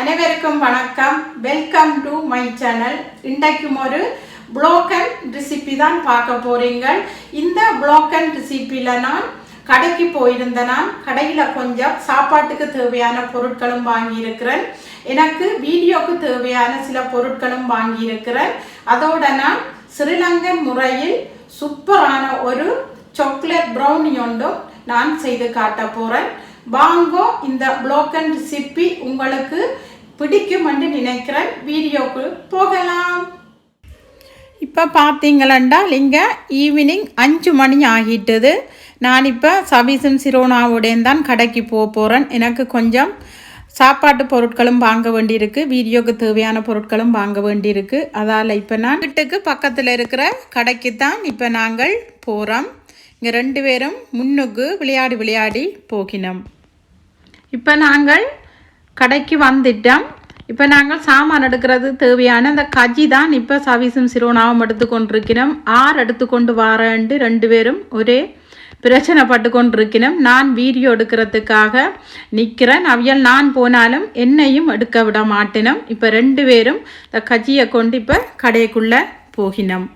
அனைவருக்கும் வணக்கம். Welcome to my channel இன்றைக்கும் ஒரு ப்ளோக்கன் ரெசிபி தான் பார்க்க போறீங்க இந்த ப்ளோக்கன் ரெசிபியில் நான் கடைக்கு போயிருந்த நான் கடையில் கொஞ்சம் சாப்பாட்டுக்கு தேவையான பொருட்களும் வாங்கியிருக்கிறேன். எனக்கு வீடியோக்கு தேவையான சில பொருட்களும் வாங்கியிருக்கிறேன். அதோட நான் ஸ்ரீலங்கன் முறையில் சூப்பரான ஒரு சாக்லேட் ப்ரௌனி ஒன்றும் நான் செய்து காட்ட போகிறேன் வாங்கும் இந்த ப்ளோக்கன் ரெசிபி உங்களுக்கு பிடிக்கும் என்று நினைக்கிறேன். வீடியோக்கு போகலாம். இப்போ பார்த்தீங்களா இங்கே ஈவினிங் அஞ்சு மணி ஆகிட்டது. நான் இப்போ சபீசன் சிரோனாவுடன் தான் கடைக்கு போக போகிறேன் எனக்கு கொஞ்சம் சாப்பாட்டு பொருட்களும் வாங்க வேண்டியிருக்கு. வீடியோக்கு தேவையான பொருட்களும் வாங்க வேண்டியிருக்கு. அதால் இப்போ நான் வீட்டுக்கு பக்கத்தில் இருக்கிற கடைக்கு தான் இப்போ நாங்கள் போகிறோம் இங்கே ரெண்டு பேரும் முன்னுக்கு விளையாடி விளையாடி போகினோம். இப்போ நாங்கள் கடைக்கு வந்துட்டோம். இப்போ நாங்கள் சாமான் எடுக்கிறது தேவையான அந்த கஜி தான் இப்போ சவீசும் சிறுவனாவும் எடுத்து கொண்டிருக்கிறோம் ஆறு எடுத்து கொண்டு வரேன்ட்டு ரெண்டு பேரும் ஒரே பிரச்சனை பட்டு கொண்டிருக்கிறோம். நான் வீடியோ எடுக்கிறதுக்காக நிற்கிறேன் அவியல் நான் போனாலும் என்னையும் எடுக்க விட மாட்டினோம். இப்போ ரெண்டு பேரும் இந்த கஜியை கொண்டு இப்போ கடைக்குள்ளே போகினோம்.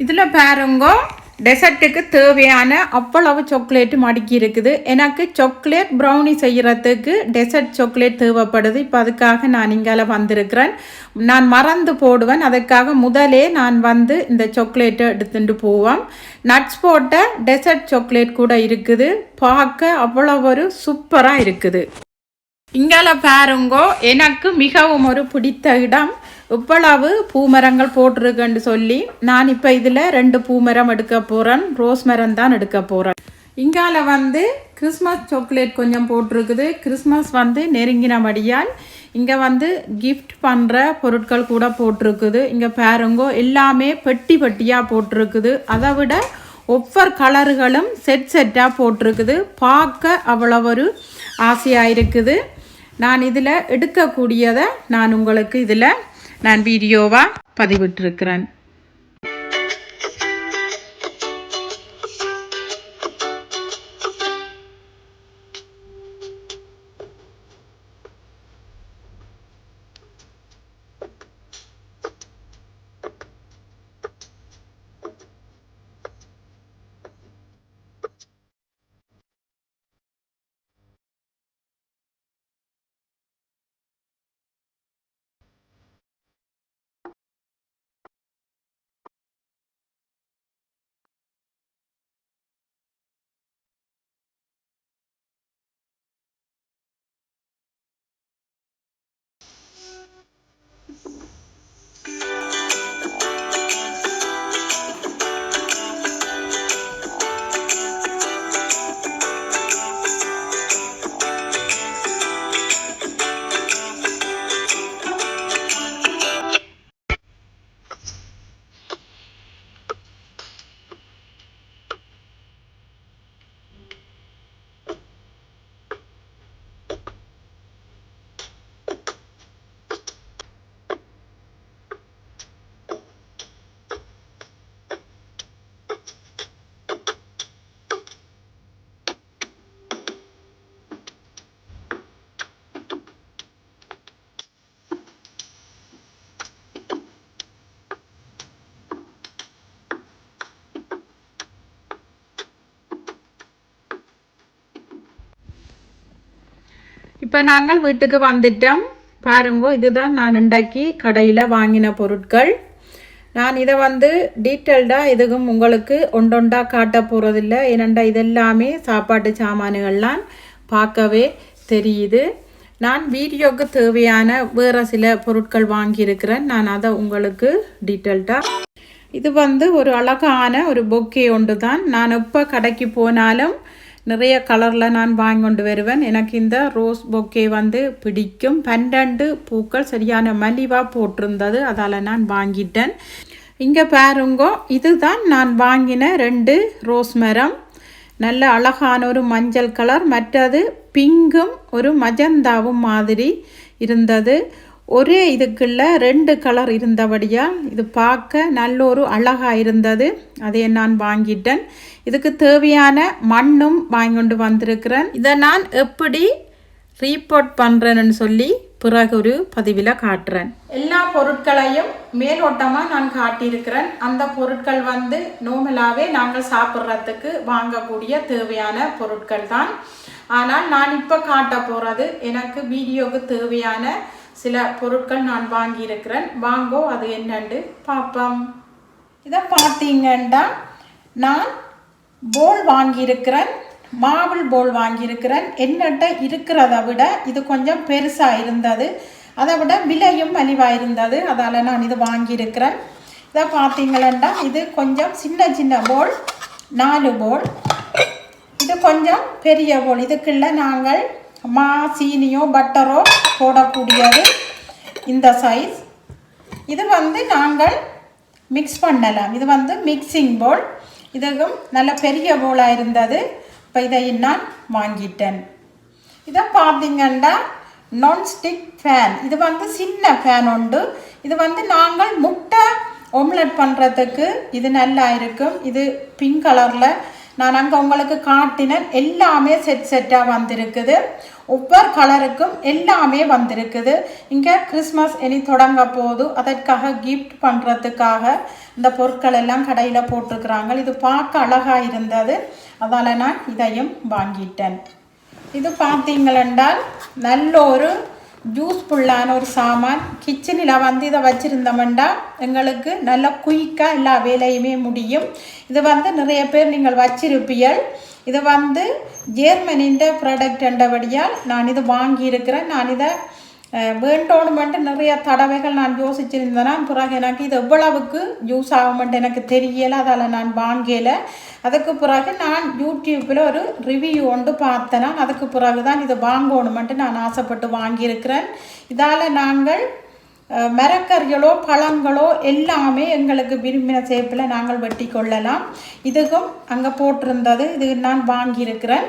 இதில் பாருங்கோ டெசர்ட்டுக்கு தேவையான அவ்வளவு சாக்லேட்டு மடக்கி இருக்குது. எனக்கு சாக்லேட் ப்ரௌனி செய்கிறதுக்கு டெசர்ட் சாக்லேட் தேவைப்படுது. இப்போ அதுக்காக நான் இங்கால வந்திருக்கிறேன். நான் மறந்து போடுவேன். அதுக்காக முதலே நான் வந்து இந்த சாக்லேட்டை எடுத்துட்டு போவேன். நட்ஸ் போட்ட டெசர்ட் சாக்லேட் கூட இருக்குது. பார்க்க அவ்வளோ ஒரு சூப்பராக இருக்குது. இங்கால பாருங்கோ எனக்கு மிகவும் ஒரு பிடித்த இடம். இவ்வளவு பூமரங்கள் போட்டிருக்குன்னு சொல்லி நான் இப்போ இதில் ரெண்டு பூமரம் எடுக்க போகிறேன் ரோஸ் மரம் தான் எடுக்க போகிறேன் இங்கால வந்து கிறிஸ்மஸ் சாக்லேட் கொஞ்சம் போட்டிருக்குது. கிறிஸ்மஸ் வந்து நெருங்கினபடியால் இங்கே வந்து கிஃப்ட் பண்ணுற பொருட்கள் கூட போட்டிருக்குது. இங்கே பாருங்கோ எல்லாமே பெட்டி பெட்டியாக போட்டிருக்குது. அதை விட ஒவ்வொரு கலர்களும் செட் செட்டாக போட்டிருக்குது. பார்க்க அவ்வளோ ஒரு ஆசையாக இருக்குது. நான் இதில் எடுக்கக்கூடியதை நான் உங்களுக்கு இதில் நான் வீடியோவாக பதிவிட்டிருக்கிறேன். இப்போ நாங்கள் வீட்டுக்கு வந்துட்டோம். பாருங்க இதுதான் நான் இன்றைக்கு கடையில் வாங்கின பொருட்கள். நான் இதை வந்து டீட்டெயில்டாக எதுவும் உங்களுக்கு ஒன்றொண்டாக காட்ட போகிறதில்ல ஏனண்டா இதெல்லாமே சாப்பாட்டு சாமான்கள்லாம் பார்க்கவே தெரியுது. நான் வீடியோக்கு தேவையான வேறு சில பொருட்கள் வாங்கியிருக்கிறேன். நான் அதை உங்களுக்கு டீட்டெயில்டாக இது வந்து ஒரு அழகான ஒரு பொக்கே ஒன்று தான் நான் எப்போ கடைக்கு போனாலும் நிறைய கலரில் நான் வாங்கி கொண்டு வருவேன். எனக்கு இந்த ரோஸ் பொக்கே வந்து பிடிக்கும். பன்னெண்டு பூக்கள் சரியான மலிவாக போட்டிருந்தது. அதால் நான் வாங்கிட்டேன். இங்கே பாருங்கோ இதுதான் நான் வாங்கின ரெண்டு ரோஸ் மரம். நல்ல அழகான ஒரு மஞ்சள் கலர் மற்றது பிங்கும் ஒரு மஜந்தாவும் மாதிரி இருந்தது. ஒரே இதுக்குள்ள ரெண்டு கலர் இருந்தபடியால் இது பார்க்க நல்ல ஒரு அழகாக இருந்தது. அதை நான் வாங்கிட்டேன். இதுக்கு தேவையான மண்ணும் வாங்கி கொண்டு வந்திருக்கிறேன். இதை நான் எப்படி ரீபோர்ட் பண்ணுறேன்னு சொல்லி பிறகு ஒரு பதிவில் காட்டுறேன். எல்லா பொருட்களையும் மேலோட்டமாக நான் காட்டியிருக்கிறேன். அந்த பொருட்கள் வந்து நோமலாகவே நாங்கள் சாப்பிட்றதுக்கு வாங்கக்கூடிய தேவையான பொருட்கள் தான் ஆனால் நான் இப்போ காட்ட போகிறது எனக்கு வீடியோவுக்கு தேவையான சில பொருட்கள் நான் வாங்கியிருக்கிறேன். வாங்கோ அது என்னண்டு? பார்ப்போம். இதை பார்த்தீங்கன்னா நான் போல் வாங்கியிருக்கிறேன். மாவில் போல் வாங்கியிருக்கிறேன். என்னட்ட இருக்கிறத விட இது கொஞ்சம் பெருசாக இருந்தது. அதை விட விலையும் மலிவாக இருந்தது. அதால் நான் இது வாங்கியிருக்கிறேன். இதை பார்த்தீங்களா இது கொஞ்சம் சின்ன சின்ன போல் நாலு போல் இது கொஞ்சம் பெரிய போல் இதுக்குள்ள நாங்கள் மா சீனியோ பட்டரோ போடக்கூடியது. இந்த சைஸ் இது வந்து நாங்கள் மிக்ஸ் பண்ணலாம். இது வந்து மிக்சிங் போல் இதுவும் நல்ல பெரிய போலாக இருந்தது. இப்போ இதை நான் வாங்கிட்டேன். இதை பார்த்தீங்கன்னா நான்ஸ்டிக் ஃபேன் இது வந்து சின்ன ஃபேன் உண்டு. இது வந்து நாங்கள் முட்டை ஒம்லெட் பண்ணுறதுக்கு இது நல்லா இருக்கும். இது பிங்க் கலரில் நான் அங்கே உங்களுக்கு காட்டினேன் எல்லாமே செட் செட்டாக வந்திருக்குது. ஒவ்வொரு கலருக்கும் எல்லாமே வந்திருக்குது. இங்கே கிறிஸ்மஸ் இனி தொடங்க போது அதற்காக கிஃப்ட் பண்ணுறதுக்காக இந்த பொருட்கள் எல்லாம் கடையில் போட்டிருக்கிறாங்க. இது பார்க்க அழகாக இருந்தது. அதால் நான் இதையும் வாங்கிட்டேன். இது பார்த்தீங்களென்றால் நல்ல ஒரு ஜூஸ்ஃபுல்லான ஒரு சாமான். கிச்சனில் வந்து இதை வச்சுருந்தோம்னா எங்களுக்கு நல்ல குயிக்காக எல்லா வேலையுமே முடியும். இது வந்து நிறைய பேர் நீங்கள் வச்சிருப்பீர்கள். இது வந்து ஜேர்மனின் ப்ராடக்ட் என்றபடியால் நான் இது வாங்கியிருக்கிறேன். நான் இதை வேண்டோணுமென்ட்டு நிறைய தடவைகள் நான் யோசிச்சிருந்தேன்னா பிறகு எனக்கு இது எவ்வளவுக்கு யூஸ் ஆகுமென்ட்டு எனக்கு தெரியலை. அதால் நான் வாங்கலை. அதுக்கு பிறகு நான் யூடியூப்பில் ஒரு ரிவ்யூ ஒன்று பார்த்தேன்னா அதுக்கு பிறகு தான் இதை வாங்கணுமென்ட்டு நான் ஆசைப்பட்டு வாங்கியிருக்கிறேன். இதால் நாங்கள் மரக்கறிகளோ பழங்களோ எல்லாமே எங்களுக்கு விரும்பின சேப்பில் நாங்கள் வெட்டி கொள்ளலாம் இதுக்கும் அங்கே போட்டிருந்தது. இது நான் வாங்கியிருக்கிறேன்.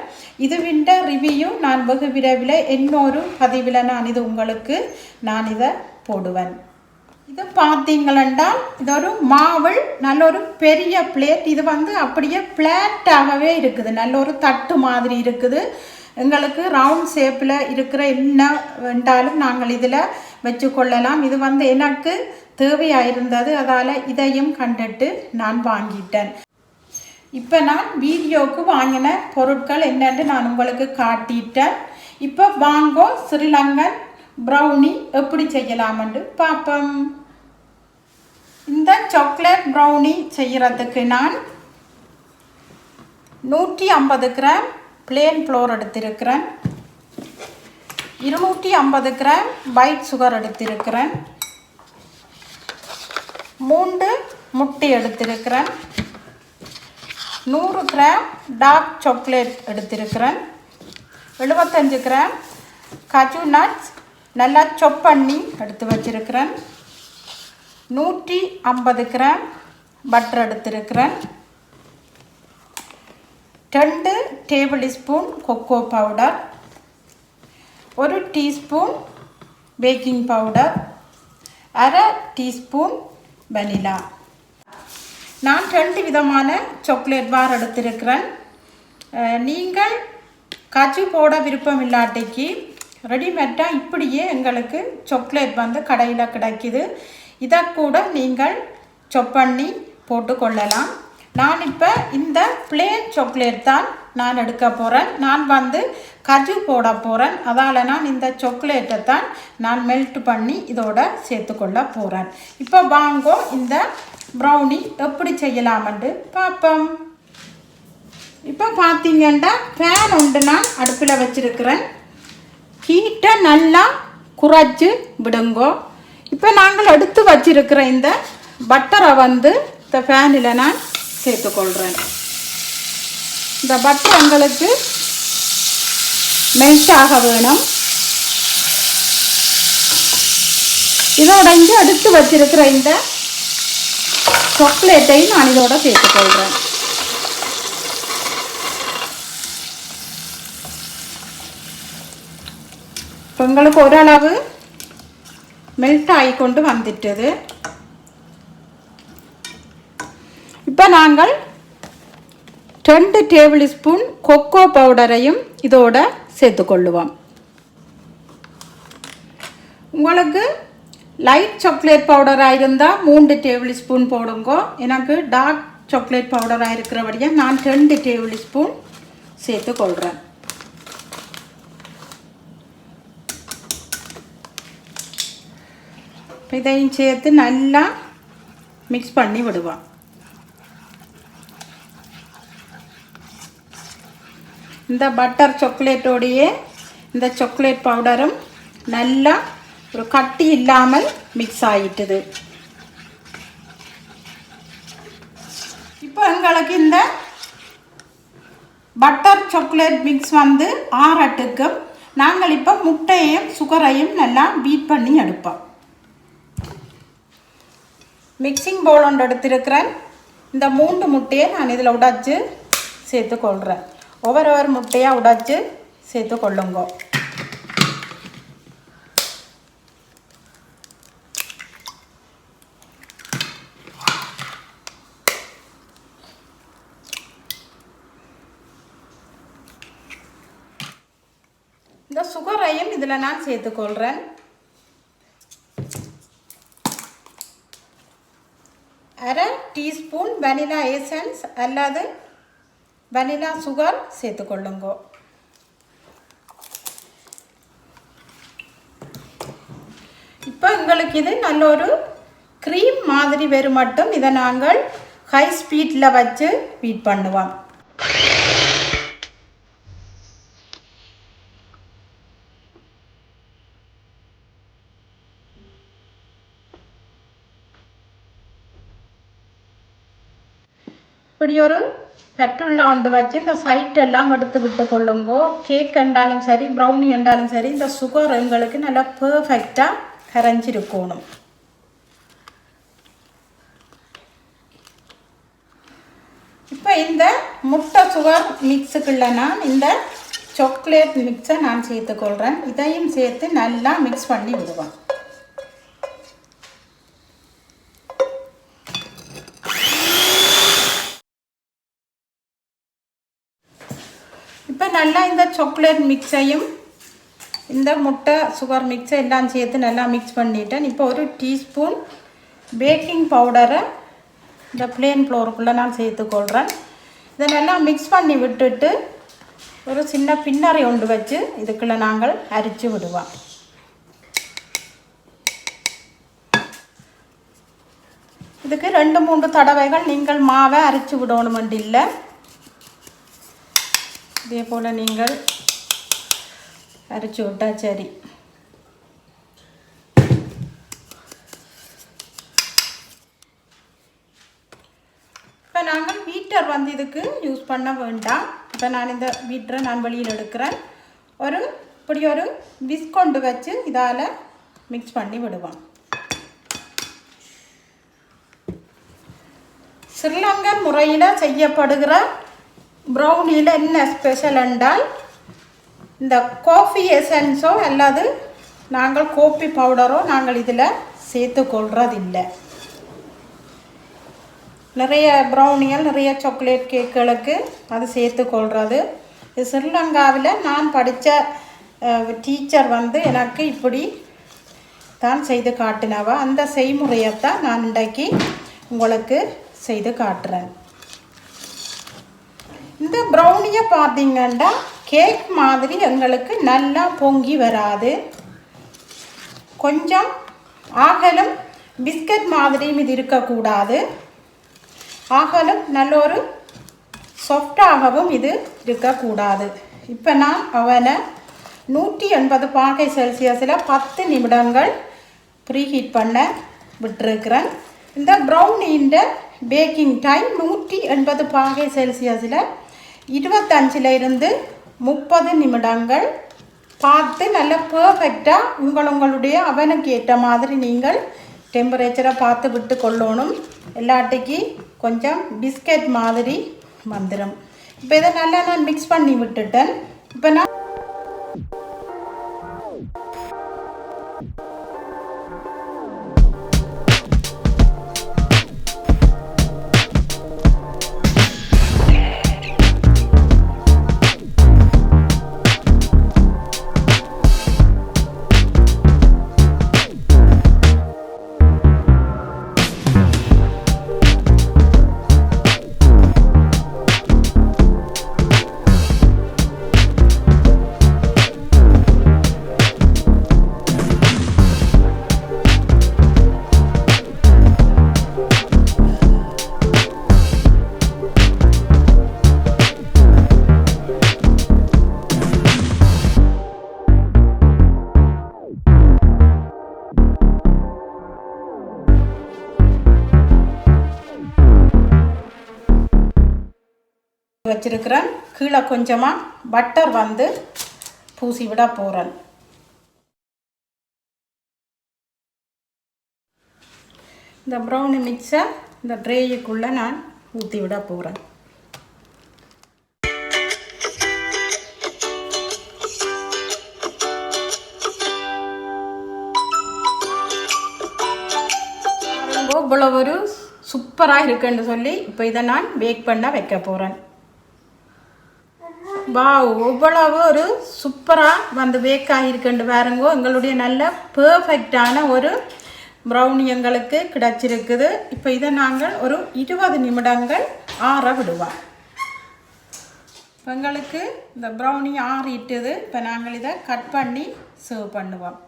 இதுவின்ற ரிவ்யூ நான் வெகு விரைவில் இன்னொரு பதிவில் நான் இது உங்களுக்கு நான் இதை போடுவேன். இது பார்த்தீங்களென்றால் இது ஒரு மாவல் நல்ல ஒரு பெரிய பிளேட் இது வந்து அப்படியே பிளாட்டாகவே இருக்குது. நல்ல ஒரு தட்டு மாதிரி இருக்குது. எங்களுக்கு ரவுண்ட் ஷேப்பில் இருக்கிற என்ன வேண்டாலும் நாங்கள் இதில் வச்சு கொள்ளலாம் இது வந்து எனக்கு தேவையாக இருந்தது அதால் இதையும் கண்டுட்டு நான் வாங்கிட்டேன். இப்போ நான் வீடியோவுக்கு வாங்கின பொருட்கள் என்னென்று நான் உங்களுக்கு காட்டிட்டேன். இப்போ வாங்கோ ஸ்ரீலங்கன் ப்ரௌனி எப்படி செய்யலாமென்று பார்ப்போம். இந்த சாக்லேட் ப்ரௌனி செய்கிறதுக்கு நான் நூற்றி ஐம்பது கிராம் பிளேன் ஃப்ளோர் எடுத்திருக்கிறேன். இருநூற்றி ஐம்பது கிராம் ஒயிட் சுகர் எடுத்திருக்கிறேன். மூன்று முட்டை எடுத்திருக்கிறேன். நூறு கிராம் டார்க் சாக்லேட் எடுத்திருக்கிறேன். எழுபத்தஞ்சு கிராம் கஜு நட்ஸ் நல்லா சொப் பண்ணி எடுத்து வச்சிருக்கிறேன். நூற்றி ஐம்பது கிராம் பட்டர் எடுத்திருக்கிறேன். ரெண்டு டேபிள் ஸ்பூன் கொக்கோ பவுடர் ஒரு டீஸ்பூன் பேக்கிங் பவுடர் அரை டீஸ்பூன் வனிலா நான் ரெண்டு விதமான சாக்லேட் பார் எடுத்திருக்கிறேன் நீங்கள் கஜு போட விருப்பம் இல்லாட்டிக்கு ரெடிமேட்டாக இப்படியே எங்களுக்கு சாக்லேட் வந்து கடையில் கிடைக்கிது இதை கூட நீங்கள் சொப் பண்ணி போட்டு கொள்ளலாம் நான் இப்போ இந்த பிளேன் சாக்லேட் தான் நான் எடுக்க போகிறேன் நான் வந்து கஜு போட போகிறேன் அதால் நான் இந்த சாக்லேட்டை தான் நான் மெல்ட் பண்ணி இதோட சேர்த்துக்கொள்ள போகிறேன் இப்போ வாங்கோ இந்த ப்ரௌனி எப்படி செய்யலாமென்று பார்ப்போம் இப்போ பார்த்தீங்கன்னா ஃபேன் உண்டு நான் அடுப்பில் வச்சுருக்கிறேன். ஹீட்டை நல்லா குறைச்சி விடுங்கோ. இப்போ நாங்கள் எடுத்து வச்சிருக்கிற இந்த பட்டரை வந்து இந்த ஃபேனில் நான் சேர்த்துக்கொள்கிறேன் இந்த பட்டர் உங்களுக்கு மெல்ட் ஆக வேணும். இதோட அடுத்து வச்சிருக்கிற இந்த சாக்லேட்டையும் நான் இதோட சேர்த்துக்கொள்கிறேன் இப்போ உங்களுக்கு ஓரளவு மெல்ட் ஆகிக்கொண்டு வந்துட்டது. இப்போ நாங்கள் ரெண்டு டேபிள் ஸ்பூன் கொக்கோ பவுடரையும் இதோட சேர்த்துக்கொள்ளுவோம் உங்களுக்கு லைட் சாக்லேட் பவுடராக இருந்தால் மூன்று டேபிள் ஸ்பூன் போடுங்க. எனக்கு டார்க் சாக்லேட் பவுடராக இருக்கிறபடியாக நான் ரெண்டு டேபிள் ஸ்பூன் சேர்த்து கொள்கிறேன் இதையும் சேர்த்து நல்லா மிக்ஸ் பண்ணி விடுவோம். இந்த பட்டர் சாக்லேட்டோடையே இந்த சாக்லேட் பவுடரும் நல்லா ஒரு கட்டி இல்லாமல் மிக்ஸ் ஆகிட்டுது இப்போ எங்களுக்கு இந்த பட்டர் சாக்லேட் மிக்ஸ் வந்து ஆறட்டுக்கும் நாங்கள் இப்போ முட்டையையும் சுகரையும் நல்லா பீட் பண்ணி எடுப்போம். மிக்சிங் பவுல் ஒன்று எடுத்திருக்கிறேன். இந்த மூன்று முட்டையை நான் இதில் உடைச்சு சேர்த்து கொள்கிறேன் ஒவ்வொரு ஒரு முட்டையாக உடைச்சு சேர்த்து கொள்ளுங்க. இந்த சுகரையும் இதில் நான் சேர்த்துக்கொள்கிறேன் அரை டீஸ்பூன் வெனிலா எசன்ஸ் அல்லது வெனிலா சுகர் சேர்த்துக்கொள்ளுங்கோ இப்போ எங்களுக்கு இது நல்ல ஒரு க்ரீம் மாதிரி வரும் மட்டும் இதை நாங்கள் ஹை ஸ்பீடில் வச்சு பீட் பண்ணுவோம். இப்படி ஒரு பெட்ரோல் கொண்டு வச்சு இந்த சைட் எல்லாம் எடுத்து விட்டு கொள்ளுங்கோ. கேக் என்றாலும் சரி ப்ரௌனி என்றாலும் சரி இந்த சுகர் எங்களுக்கு நல்லா பர்ஃபெக்டாக கரைஞ்சிருக்கணும். இப்போ இந்த முட்டை சுகர் மிக்ஸுக்குள்ள நான் இந்த சாக்லேட் மிக்ஸை நான் சேர்த்துக்கொள்கிறேன் இதையும் சேர்த்து நல்லா மிக்ஸ் பண்ணி விடுவேன் இப்போ நல்லா இந்த சாக்லேட் மிக்ஸையும் இந்த முட்டை சுகர் மிக்ஸை எல்லாம் சேர்த்து நல்லா மிக்ஸ் பண்ணிட்டேன். இப்போ ஒரு டீஸ்பூன் பேக்கிங் பவுடரை இந்த பிளேன் ஃப்ளோருக்குள்ளே நான் சேர்த்துக்கொள்கிறேன் இதை நல்லா மிக்ஸ் பண்ணி விட்டுட்டு ஒரு சின்ன பின்னரை ஒன்று வச்சு இதுக்குள்ளே நாங்கள் அரிச்சு விடுவோம். இதுக்கு ரெண்டு மூன்று தடவைகள் நீங்கள் மாவை அரைச்சி விடணுமெண்டு இல்லை. இதே போல் நீங்கள் அரைச்சி விட்டா சரி. இப்போ நாங்கள் வீட்டர் வந்து இதுக்கு யூஸ் பண்ண வேண்டாம். இப்போ நான் இந்த வீட்டரை நான் வெளியில் எடுக்கிறேன். ஒரு இப்படி ஒரு விஸ்கொண்டு வச்சு இதால் மிக்ஸ் பண்ணி விடுவோம். ஸ்ரீலங்கன் முறையில் செய்யப்படுகிற ப்ரௌனியில் என்ன ஸ்பெஷல் என்றால் இந்த காஃபி எசன்ஸோ அல்லது நாங்கள் கோப்பி பவுடரோ நாங்கள் இதில் சேர்த்து கொள்றதில்லை. நிறைய ப்ரௌனிகள் நிறைய சாக்லேட் கேக்குகளுக்கு அது சேர்த்து கொள்வது இது ஸ்ரீலங்காவில் நான் படித்த டீச்சர் வந்து எனக்கு இப்படி தான் செய்து காட்டினவா. அந்த செய்முறையைத்தான் நான் இன்றைக்கு உங்களுக்கு செய்து காட்டுறேன். இந்த ப்ரௌனியை பார்த்தீங்கன்னா கேக் மாதிரி எங்களுக்கு நல்லா பொங்கி வராது. கொஞ்சம் ஆகலும் பிஸ்கட் மாதிரியும் இது இருக்கக்கூடாது. ஆகலும் நல்ல ஒரு சாஃப்டாகவும் இது இருக்கக்கூடாது. இப்போ நான் அவனை நூற்றி எண்பது பாகை செல்சியஸில் பத்து நிமிடங்கள் ப்ரீஹீட் பண்ண விட்டுருக்கிறேன். இந்த ப்ரௌனின்ற பேக்கிங் டைம் நூற்றி எண்பது பாகை செல்சியஸில் இருபத்தஞ்சில் இருந்து முப்பது நிமிடங்கள். பார்த்து நல்ல பர்ஃபெக்டாக உங்கள் உங்களுடைய அவனுக்கு ஏற்ற மாதிரி நீங்கள் டெம்பரேச்சரை பார்த்து விட்டு கொள்ளணும். எல்லாட்டிக்கு கொஞ்சம் பிஸ்கட் மாதிரி வந்துடும் இப்போ இதை நல்லா நான் மிக்ஸ் பண்ணி விட்டுட்டேன். இப்போ நான் வச்சிருக்கிறேன். கீழே கொஞ்சமாக பட்டர் வந்து பூசி விட போகிறேன் இந்த ப்ரௌனி மிக்சை இந்த ட்ரேயுக்குள்ளே நான் ஊற்றி விட போகிறேன் இவ்வளோ ஒரு சூப்பராக இருக்குன்னு சொல்லி இப்போ இதை நான் பேக் பண்ண வைக்க போகிறேன் வா இவ்வளவு ஒரு சூப்பராக வந்து பேக் ஆகியிருக்குன்னு பாருங்கோ. எங்களுடைய நல்ல பர்ஃபெக்டான ஒரு ப்ரௌனி எங்களுக்கு கிடச்சிருக்குது. இப்போ இதை நாங்கள் ஒரு இருபது நிமிடங்கள் ஆற விடுவோம். இப்போ எங்களுக்கு இந்த ப்ரௌனி ஆறிட்டுது. இப்போ நாங்கள் இதை கட் பண்ணி சர்வ் பண்ணுவோம்.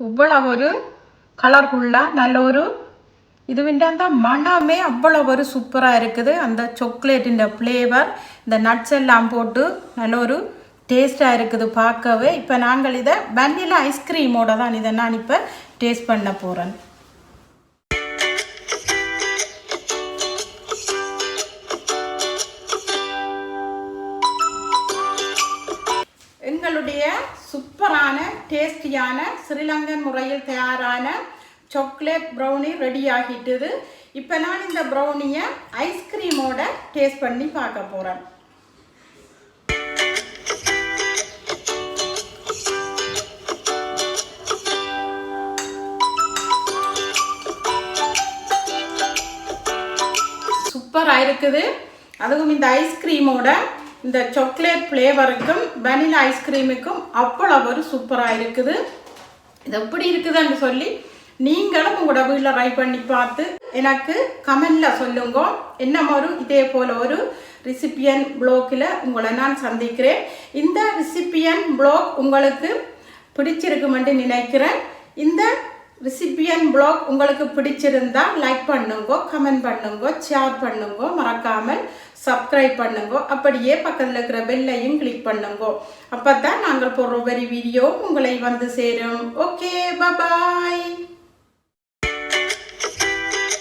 இவ்வளவு ஒரு கலர்ஃபுல்லாக நல்ல ஒரு இதுவிൻ്റെ அந்த மனமே அவ்வளோ ஒரு சூப்பராக இருக்குது. அந்த சாக்லேட்டின் ஃப்ளேவர் இந்த நட்ஸ் எல்லாம் போட்டு நல்ல ஒரு டேஸ்ட்டாக இருக்குது பார்க்கவே. இப்போ நாங்கள் இதை வெண்ணிலா ஐஸ்கிரீமோட தான் இதை நான் இப்போ டேஸ்ட் பண்ண போகிறேன் எங்களுடைய சூப்பரான டேஸ்டியான ஸ்ரீலங்கன் முறையில் தயாரான சாக்லேட் ப்ரௌனி ரெடி ஆகிட்டுது இப்போ நான் இந்த ப்ரௌனியை ஐஸ்கிரீமோட டேஸ்ட் பண்ணி பார்க்க போகிறேன் சூப்பராக இருக்குது அதுவும் இந்த ஐஸ்கிரீமோட இந்த சாக்லேட் ஃப்ளேவருக்கும் வெனிலா ஐஸ்கிரீமுக்கும் அவ்வளோ ஒரு சூப்பராக இருக்குது. இது எப்படி இருக்குதுன்னு சொல்லி நீங்களும் உங்களோட வீட்டில் ட்ரை பண்ணி பார்த்து எனக்கு கமெண்டில் சொல்லுங்க. என்ன ஒரு இதே போல் ஒரு ரிசிப்பியன் ப்ளோக்கில் உங்களை நான் சந்திக்கிறேன். இந்த ரிசிப்பியன் ப்ளோக் உங்களுக்கு பிடிச்சிருக்குமென்று நினைக்கிறேன். இந்த ரிசிப்பியன் ப்ளாக் உங்களுக்கு பிடிச்சிருந்தா லைக் பண்ணுங்க கமெண்ட் பண்ணுங்க ஷேர் பண்ணுங்க. மறக்காமல் சப்ஸ்கிரைப் பண்ணுங்க. அப்படியே பக்கத்தில் இருக்கிற பெல்லையும் கிளிக் பண்ணுங்க. அப்போ தான் நாங்கள் போடுற ஒவ்வொரு வீடியோ உங்களை வந்து சேரும். Okay bye